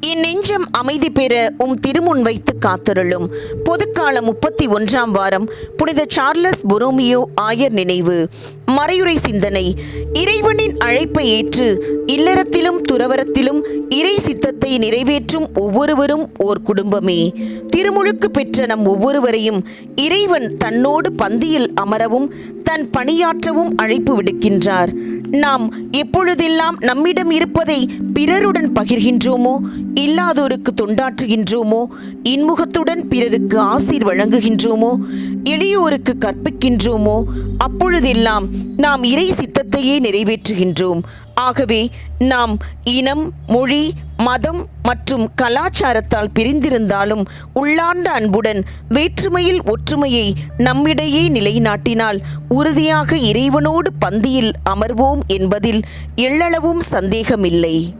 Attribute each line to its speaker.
Speaker 1: என் நெஞ்சம் அமைதி பெற உம் திருமுன் வைத்து காத்திருளும். பொதுக்கால முப்பத்தி ஒன்றாம் வாரம் புனித சார்லஸ் பொரோமியோ ஆயர் நினைவு. மறையுறை சிந்தனை. இறைவனின் அழைப்பை ஏற்று இல்லறத்திலும் துறவரத்திலும் இறை சித்தத்தை நிறைவேற்றும் ஒவ்வொருவரும் ஓர் குடும்பமே. திருமுழுக்கு பெற்ற நம் ஒவ்வொருவரையும் இறைவன் தன்னோடு பந்தியில் அமரவும் தன் பணியாற்றவும் அழைப்பு விடுக்கின்றார். நாம் எப்பொழுதெல்லாம் நம்மிடம் இருப்பதை பிறருடன் பகிர்கின்றோமோ இல்லாதோருக்கு தொண்டாற்றுகின்றோமோ இன்முகத்துடன் பிறருக்கு ஆசீர் வழங்குகின்றோமோ எளியோருக்கு கற்பிக்கின்றோமோ அப்பொழுதெல்லாம் நாம் இறை சித்தத்தையே நிறைவேற்றுகின்றோம். ஆகவே நாம் இனம் மொழி மதம் மற்றும் கலாச்சாரத்தால் பிரிந்திருந்தாலும் உள்ளார்ந்த அன்புடன் வேற்றுமையில் ஒற்றுமையை நம்மிடையே நிலைநாட்டினால் உறுதியாக இறைவனோடு பந்தியில் அமர்வோம் என்பதில் எள்ளளவும் சந்தேகமில்லை.